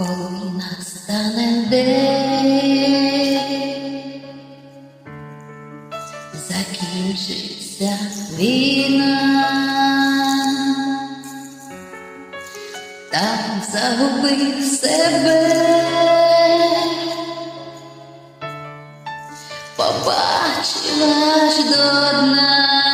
коли настане день, закінчиться війна, там загубив себе, побачив аж до дна.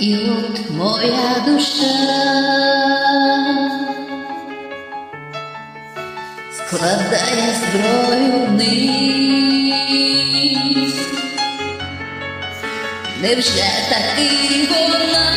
І от моя душа складає зброю вниз. Невже таки вона